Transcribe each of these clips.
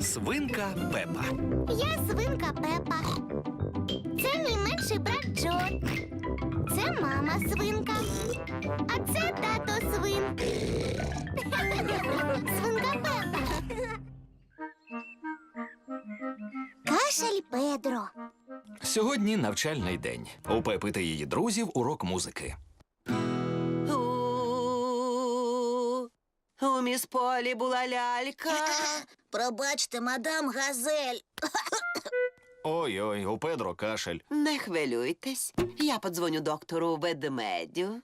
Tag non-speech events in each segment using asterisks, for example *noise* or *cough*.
Свинка Пепа. Я свинка Пепа. Це мій менший брат Джо. Це мама свинка. А це тато свин. *laughs* Свинка Пепа. Кашель Педро. Сьогодні навчальний день. У Пепи та її друзів урок музики. У міс Полі була лялька. *laughs* Пробачте, мадам Газель. *laughs* Ой-ой, у Педро кашель. Не хвилюйтесь. Я подзвоню доктору ведмедю.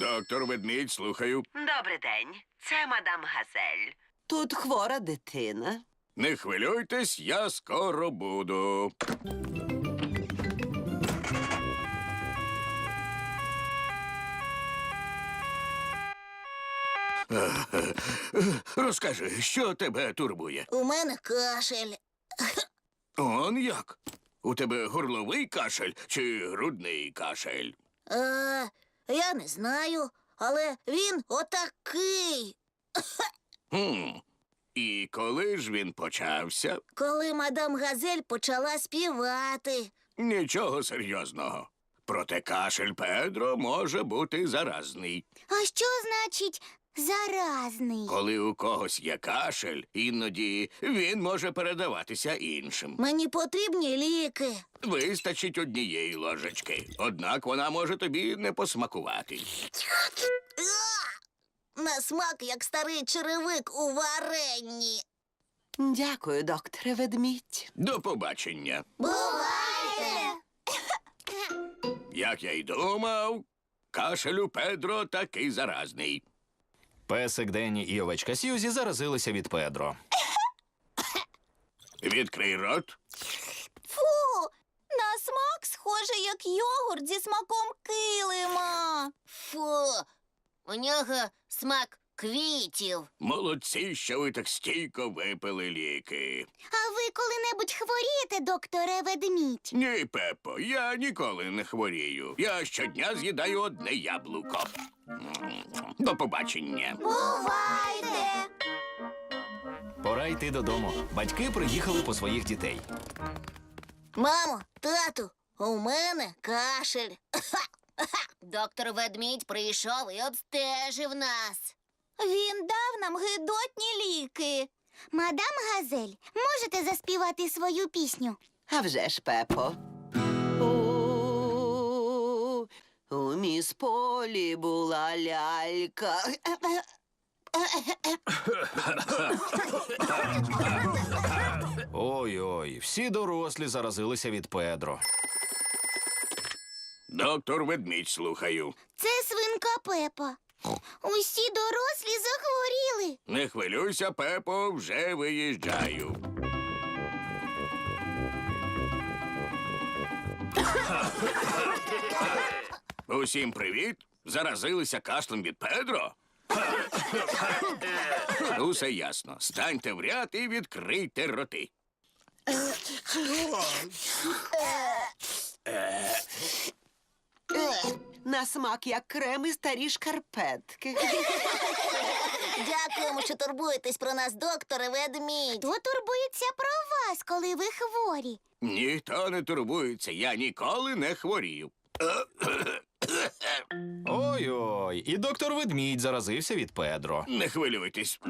Доктор ведмідь, слухаю. Добрий день. Це мадам Газель. Тут хвора дитина. Не хвилюйтесь, я скоро буду. Розкажи, що тебе турбує? У мене кашель. Он як? У тебе горловий кашель чи грудний кашель? Е, я не знаю, але він отакий. Хм. І коли ж він почався? Коли мадам Газель почала співати. Нічого серйозного. Проте кашель Педро може бути заразний. А що значить заразний? Коли у когось є кашель, іноді він може передаватися іншим. Мені потрібні ліки. Вистачить однієї ложечки, однак вона може тобі не посмакувати. На смак, як старий черевик у варенні. Дякую, докторе ведмідь. До побачення. Бувайте! Як я й думав, кашель у Педро такий заразний. Песик Денні і овечка Сьюзі заразилися від Педро. Відкрий рот. Фу! На смак схоже, як йогурт зі смаком килима. Фу, у нього смак квітів. Молодці, що ви так стійко випили ліки. А ви коли-небудь хворієте, докторе ведмідь? Ні, Пепо, я ніколи не хворію. Я щодня з'їдаю одне яблуко. До побачення. Бувайте! Пора йти додому. Батьки приїхали по своїх дітей. Мамо, тату, у мене кашель. *laughs* Доктор ведмідь прийшов і обстежив нас. Він дав нам гидотні ліки. Мадам Газель, можете заспівати свою пісню? А вже ж, Пепо. У, у міс Полі була лялька. Ой-ой, всі дорослі заразилися від Педро. Доктор ведмідь, слухаю. Це свинка Пепа. Усі дорослі захворіли. Не хвилюйся, Пепо, вже виїжджаю. Усім привіт. Заразилися кашлем від Педро? Усе ясно. Станьте в ряд і відкрийте роти. На смак, як крем і старі шкарпетки. Дякуємо, що турбуєтесь про нас, докторе ведмідь. Хто турбується про вас, коли ви хворі? Ніхто не турбується, я ніколи не хворію. Ой-ой, і доктор ведмідь заразився від Педро. Не хвилюйтесь.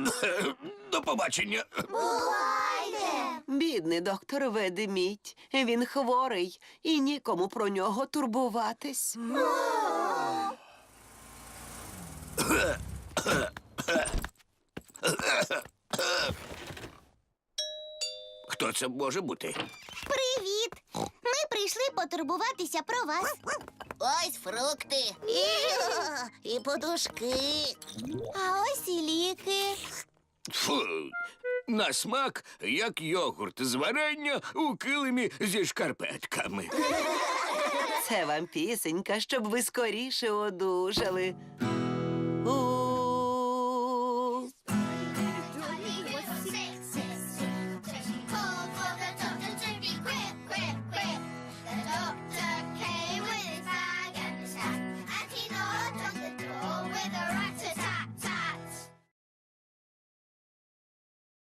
До побачення. Бувайте! Бідний доктор ведмідь. Він хворий і нікому про нього турбуватись. Хто це може бути? Привіт! Ми прийшли потурбуватися про вас. Ось фрукти. І, і подушки. А ось і ліки. Фу. На смак, як йогурт з варення у килимі зі шкарпетками. Це вам пісенька, щоб ви скоріше одужали.